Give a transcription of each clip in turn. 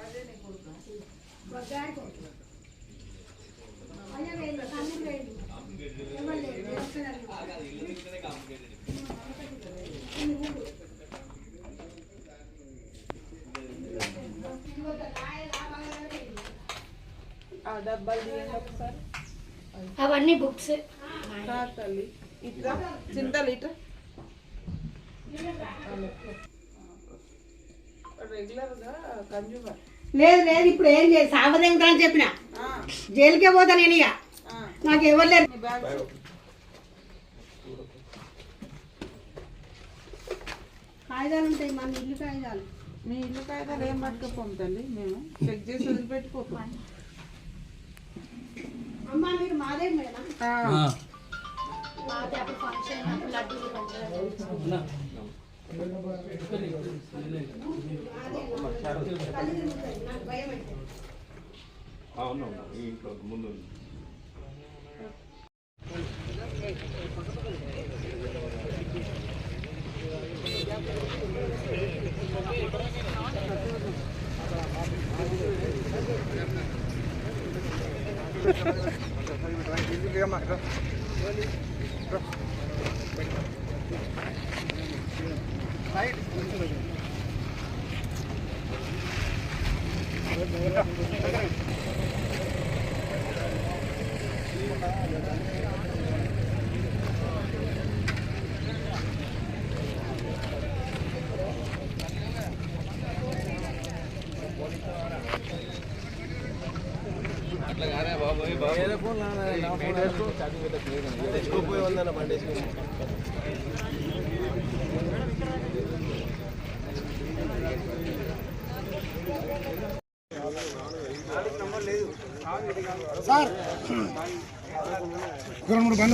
రండి. ఆ డబ్బాలు తీయండి ఒకసారి అవన్నీ బుక్స్ రా తల్లి ఇట్లా చింతలు ఇట్లా రెగ్యులర్గా కన్జ్యూమర్ లేదు లేదు ఇప్పుడు ఏం చేసి సావదంగా అని చెప్పిన. జైలుకే పోతా నేను ఇక. నాకు ఎవరు లేరు. కాగితాలు ఉంటాయి మన ఇల్లు కాగితాలు. మీ ఇల్లు కాగితాలు ఏం పట్టుకపోం తల్లి? మేము చెక్ చేసి వదిలిపెట్టుకోపోం అమ్మ మీరు మాదే మేడం. మాది అప్పుడు ఫంక్షన్ లడ్డూలు పంచారు. నాకు భయం అయితే అవును ఈ ఇంట్లో ముందు ఉంది. మూడు బండ్లు పోలీసులు తీసుకోండి ఈ బండి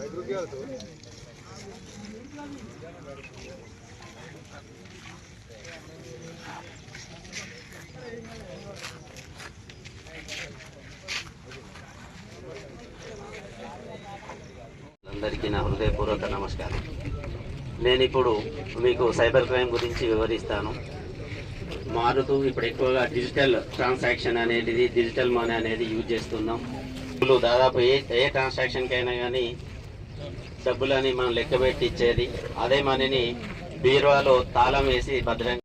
అందరికీ నా హృదయపూర్వక నమస్కారం. నేను ఇప్పుడు మీకు సైబర్ క్రైమ్ గురించి వివరిస్తాను. మారుతూ ఇప్పుడు ఎక్కువగా డిజిటల్ ట్రాన్సాక్షన్ అనేది డిజిటల్ మనీ అనేది యూజ్ చేస్తున్నాం. ఇప్పుడు దాదాపు ఏ ఏ ట్రాన్సాక్షన్కి అయినా కానీ డబ్బులని మనం లెక్క పెట్టి ఇచ్చేది. అదే మనని బీరువాలో తాళం వేసి భద్రంగా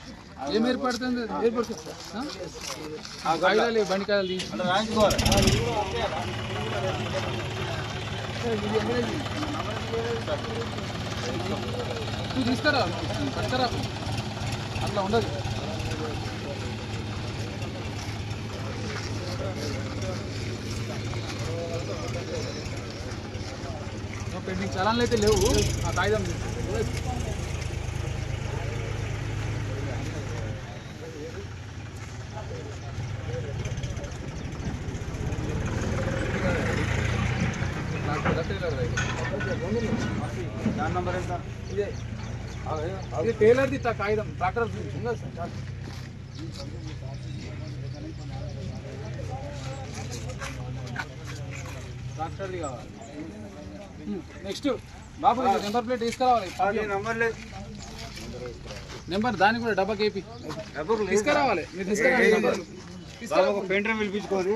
ఏం ఏర్పడుతుంది? ఏర్పడుతుంది? ఆ? కాగితాలు లేవు, బండి కాయలు తీసి ఇది ఎంగరేజ్. నువ్వు తీసుకురా. పట్టుకురా అట్లా ఉండదు. పెండింగ్ చలాన్లు అయితే లేవు. ఆ కాగితం ఇదే. ఇది టైలర్ది కాగితం ట్రాక్టర్ ఉందా సార్? ట్రాక్టర్ది కావాలి. నెక్స్ట్ బాబు నెంబర్ ప్లేట్ తీసుకురావాలి. నెంబర్ దానికి కూడా డబ్బా కేపి తీసుకురావాలి. మీరు తీసుకురావాలి నెంబర్. తీసుకురా- పెయింటర్ పిలిపించుకోని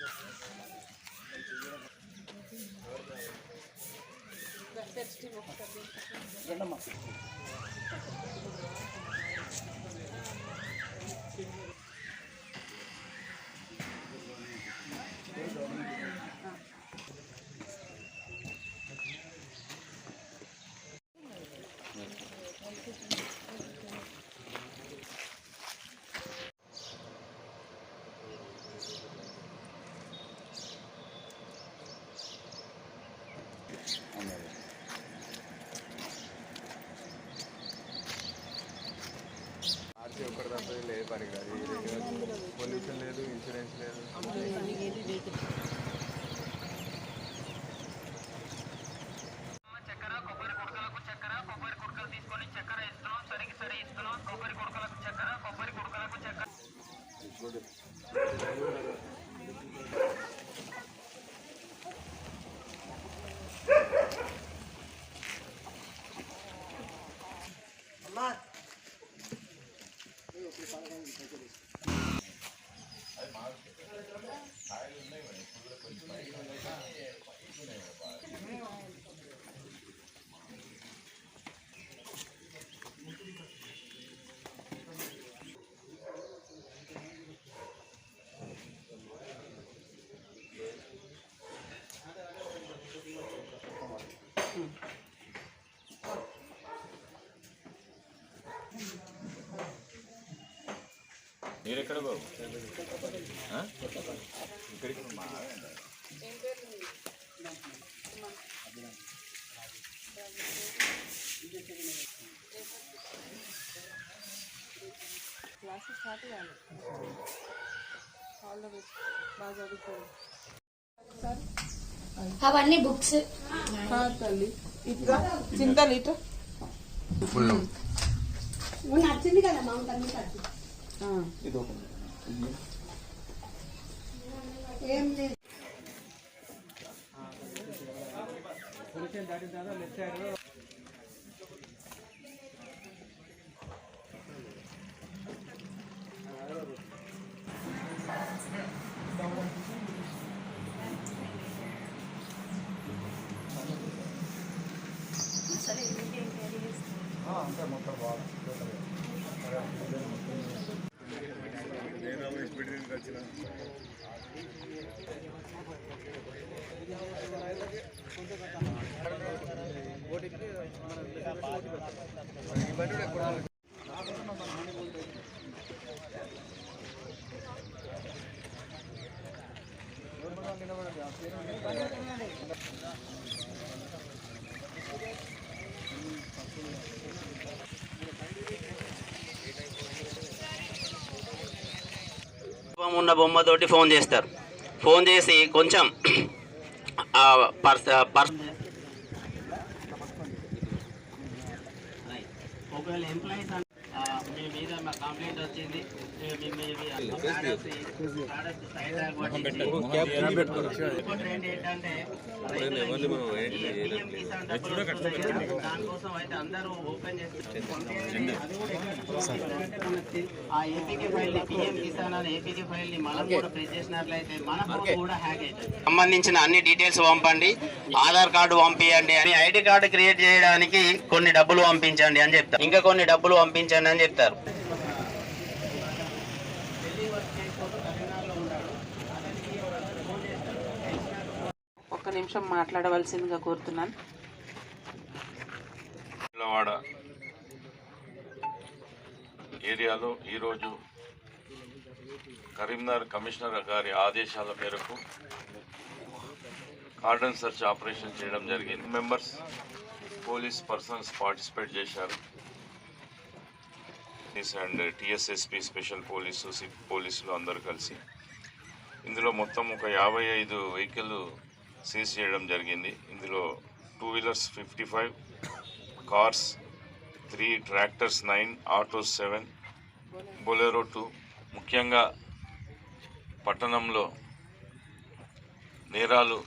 सेफ्टी తప్ప లేదు పనికిరాదు పొల్యూషన్ లేదు ఇన్సూరెన్స్ లేదు క్లాసెస్ స్టార్ట్ కావాలి ఆల్ ద బెస్ట్ బాగా చదువుకోండి. అవన్నీ బుక్స్. తల్లి. ఇట్లా. చింతలు ఇట్లా. నచ్చింది కదా మా తల్లి ఆ. ఏం లేదు సరే ఉన్న బొమ్మతోటి ఫోన్ చేస్తారు. ఫోన్ చేసి కొంచెం పర్స్ పర్స్ ఒకవేళ ఎంప్లాయీస్ మీ మీద మా కంప్లైంట్ వచ్చింది. మీ- మీ- మీ- మీ products ఈ products side tag కొట్టించి ఇంకోటి ఏంటి ఏంటంటే రైతులకి ఈ PM కిసాన్ డబ్బులు వస్తున్నాయి కదా, దానికోసం అయితే అందరూ ఓపెన్ చేసి ఆ ఏపీకే ఫైల్ని పిఎం కిసాన్ అనే ఏపీకే ఫైల్ని మనం కూడా ప్రెస్ చేసినట్లయితే మన ఫోన్ కూడా హ్యాక్ అవుతుంది. సంబంధించిన అన్ని డీటెయిల్స్ పంపండి. ఆధార్ కార్డు పంపించండి అని ఐడి కార్డు క్రియేట్ చేయడానికి కొన్ని డబ్బులు పంపించండి అని చెప్తారు. ఇంకా కొన్ని డబ్బులు పంపించండి అని చెప్తారు ఒక్క నిమిషం మాట్లాడవలసిందిగా కోరుతున్నాను. పిల్లవాడ ఏరియాలో ఈరోజు కరీంనగర్ కమిషనర్ గారి ఆదేశాల మేరకు కార్డన్ సెర్చ్ ఆపరేషన్ చేయడం జరిగింది. మెంబర్స్ పోలీస్ పర్సన్స్ పార్టిసిపేట్ చేశారు. అండ్ టిఎస్ఎస్పి స్పెషల్ పోలీసు సిప్ పోలీసులు అందరూ కలిసి ఇందులో మొత్తం ఒక యాభై ఐదు వెహికల్ సీజ్ చేయడం జరిగింది. ఇందులో two wheelers fifty five cars three tractors nine autos seven Bolero two. ముఖ్యంగా పట్టణంలో నేరాలు.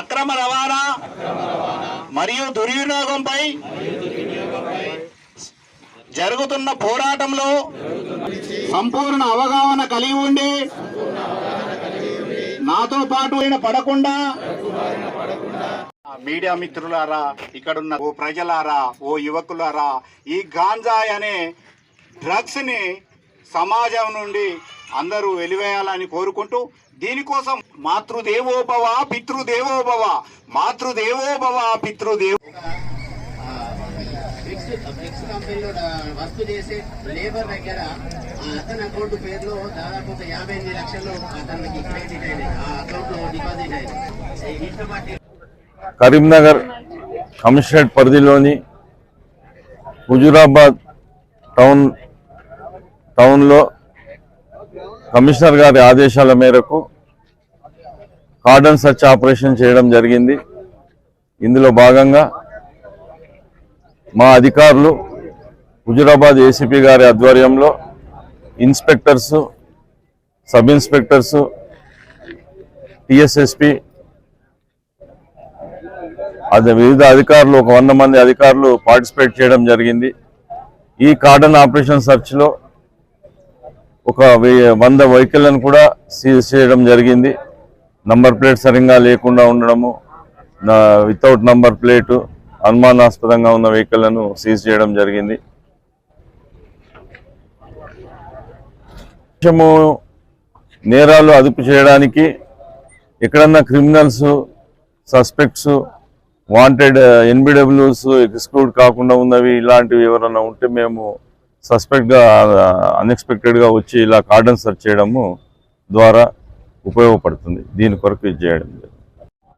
అక్రమ రవాణా మరియు దుర్వినియోగంపై జరుగుతున్న పోరాటంలో సంపూర్ణ అవగాహన కలిగి ఉండి నాతో పాటు ఆయన పడకుండా మీడియా మిత్రులారా ఇక్కడున్న ఓ ప్రజలారా ఓ యువకులారా ఈ గాంజాయ్ అనే డ్రగ్స్ని సమాజం నుండి అందరూ వెలివేయాలని కోరుకుంటూ దీనికోసం మాతృదేవోభవ పితృదేవోభవ మాతృదేవోభవ పితృదేవ ఫ్యాక్టరీలో వర్క్ చేసే లేబర్ దగ్గర అతని అకౌంట్ పేరులో దాదాపు ఒక యాభై ఎనిమిది లక్షలు అతనికి క్రెడిట్ అయినాయి. ఆ అకౌంట్లో డిపాజిట్ అయినాయి. ఇష్టపట్టి కరీంనగర్ కమిషనరేట్ పరిధిలోని హుజురాబాద్ టౌన్ టౌన్లో కమిషనర్ గారి ఆదేశాల మేరకు కార్డన్ సర్చ్ ఆపరేషన్ చేయడం జరిగింది. ఇందులో భాగంగా మా అధికారులు హుజురాబాద్ ఏసీపీ గారి ఆధ్వర్యంలో ఇన్స్పెక్టర్స్ సబ్ ఇన్స్పెక్టర్స్ టిఎస్ఎస్పి అది వివిధ అధికారులు ఒక వంద మంది అధికారులు పార్టిసిపేట్ చేయడం జరిగింది. ఈ కార్డన్ ఆపరేషన్ సర్చ్లో ఒక వెయ్యి- వంద వెహికల్లను కూడా సీజ్ చేయడం జరిగింది. నంబర్ ప్లేట్ సరిగ్గా లేకుండా ఉండడము వితౌట్ నంబర్ ప్లేటు అనుమానాస్పదంగా ఉన్న వెహికల్లను సీజ్ చేయడం జరిగింది. దేశము నేరాలు అదుపు చేయడానికి ఎక్కడన్నా criminals suspects wanted uh, NBWs exclude కాకుండా ఉన్నవి ఇలాంటివి ఎవరైనా ఉంటే మేము సస్పెక్ట్గా అన్ఎక్స్పెక్టెడ్గా uh, వచ్చి ఇలా కార్డన్ సెర్చ్ చేయడము ద్వారా ఉపయోగపడుతుంది. దీని కొరకు ఇది చేయడం